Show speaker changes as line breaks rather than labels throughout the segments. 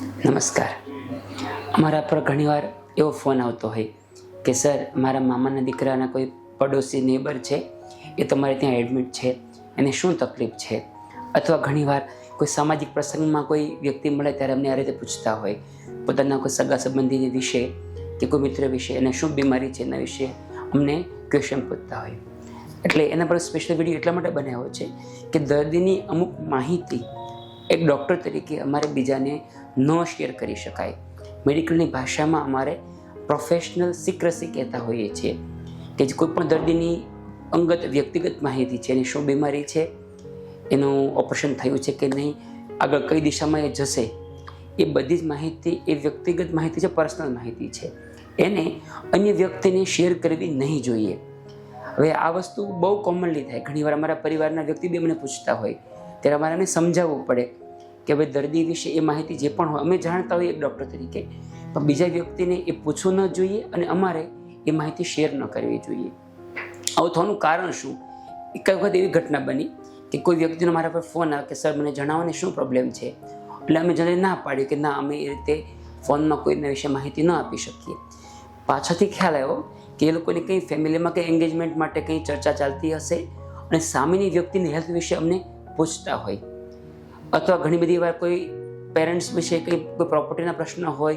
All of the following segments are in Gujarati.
નમસ્કાર. અમારા પર ઘણીવાર એવો ફોન આવતો હોય કે, સર, મારા મામાના દીકરાના કોઈ પડોશી નેબર છે? એ તમારે ત્યાં એડમિટ છે. એને શું તકલીફ છે? અથવા ઘણીવાર કોઈ સામાજિક પ્રસંગમાં કોઈ વ્યક્તિ મળે ત્યારે અમને આ રીતે પૂછતા હોય. પોતાના કોઈ સગા સંબંધી વિશે કે કોઈ મિત્ર વિશે એને શું બીમારી છે એના વિશે અમને ક્વેશ્ચન પૂછતા હોય. એટલે એના પર સ્પેશિયલ વીડિયો એટલા માટે બનાવ્યો છે કે દર્દીની અમુક માહિતી એક ડૉક્ટર તરીકે અમારે બીજાને ન શેર કરી શકાય. મેડિકલની ભાષામાં અમારે પ્રોફેશનલ સિક્રસી કહેતા હોઈએ છીએ. કે જે કોઈ પણ દર્દીની અંગત વ્યક્તિગત માહિતી છે, એની શું બીમારી છે, એનું ઓપરેશન થયું છે કે નહીં, આગળ કઈ દિશામાં એ જશે, એ બધી જ માહિતી એ વ્યક્તિગત માહિતી છે પર્સનલ માહિતી છે. એને અન્ય વ્યક્તિને શેર કરવી નહીં જોઈએ. હવે આ વસ્તુ બહુ કોમનલી થાય. ઘણીવાર અમારા પરિવારના વ્યક્તિ બી અમને પૂછતા હોય ત્યારે અમારે એને સમજાવવું પડે કે ભાઈ દર્દી વિશે એ માહિતી જે પણ હોય, અમે જાણતા હોઈએ એક ડૉક્ટર તરીકે, પણ બીજા વ્યક્તિને એ પૂછવું ન જોઈએ અને અમારે એ માહિતી શેર ન કરવી જોઈએ. આવું થવાનું કારણ શું? એક વખત એવી ઘટના બની કે કોઈ વ્યક્તિનો મારા પર ફોન આવે કે સર મને જણાવો ને શું પ્રોબ્લેમ છે? એટલે અમે જલ્દી ના પાડી કે, ના, અમે એ રીતે ફોનમાં કોઈના વિશે માહિતી ન આપી શકીએ. પાછળથી ખ્યાલ આવ્યો કે એ લોકોની કંઈ ફેમિલીમાં કંઈ એન્ગેજમેન્ટ માટે કંઈ ચર્ચા ચાલતી હશે અને સામેની વ્યક્તિની હેલ્થ વિશે અમને પૂછતા હોય. અથવા ઘણી બધી વાર કોઈ પેરેન્ટ્સ વિશે કંઈ કોઈ પ્રોપર્ટીના પ્રશ્ન હોય,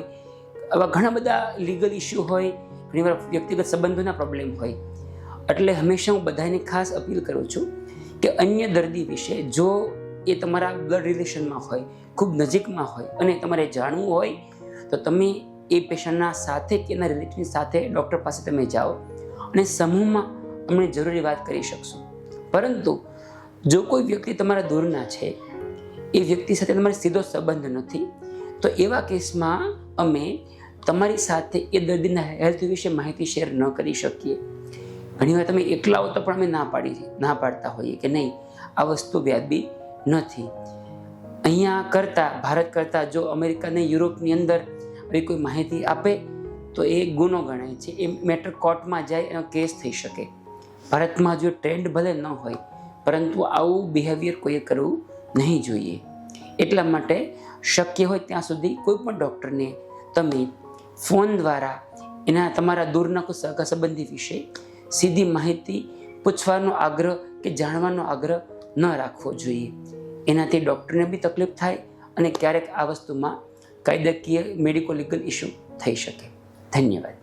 આવા ઘણા બધા લીગલ ઇસ્યુ હોય ઘણીવાર વ્યક્તિગત સંબંધોના પ્રોબ્લેમ હોય. એટલે હંમેશા હું બધાને ખાસ અપીલ કરું છું કે અન્ય દર્દી વિશે જો એ તમારા બ્લડ રિલેશનમાં હોય, ખૂબ નજીકમાં હોય અને તમારે જાણવું હોય, તો તમે એ પેશન્ટના સાથે કે એના રિલેટિવની સાથે ડૉક્ટર પાસે તમે જાઓ અને સમૂહમાં અમને જરૂરી વાત કરી શકશો. પરંતુ જો કોઈ વ્યક્તિ તમારા દૂરના છે, એ વ્યક્તિ સાથે તમારે સીધો સંબંધ નથી, તો એવા કેસમાં અમે તમારી સાથે એ દર્દીના હેલ્થ વિશે માહિતી શેર ન કરી શકીએ. ઘણીવાર તમે એકલા હો તો પણ અમે ના પાડી, ના પાડતા હોઈએ કે નહીં, આ વસ્તુ વ્યાજબી નથી. અહીંયા કરતાં, ભારત કરતાં જો અમેરિકા અને યુરોપની અંદર આવી કોઈ માહિતી આપે, તો એ ગુનો ગણાય છે. એ મેટર કોર્ટમાં જાય એનો કેસ થઈ શકે. ભારતમાં જો ટ્રેન્ડ ભલે ન હોય પરંતુ આવું બિહેવિયર કોઈએ કરવું નહીં જોઈએ. એટલા માટે શક્ય હોય ત્યાં સુધી કોઈ પણ ડૉક્ટરને તમે ફોન દ્વારા એના તમારા દૂરના કોઈ સગા સંબંધી વિશે સીધી માહિતી પૂછવાનો આગ્રહ કે જાણવાનો આગ્રહ ન રાખવો જોઈએ. એનાથી ડૉક્ટરને બી તકલીફ થાય અને ક્યારેક આ વસ્તુમાં કાયદાકીય મેડિકો લીગલ ઇસ્યુ થઈ શકે. ધન્યવાદ.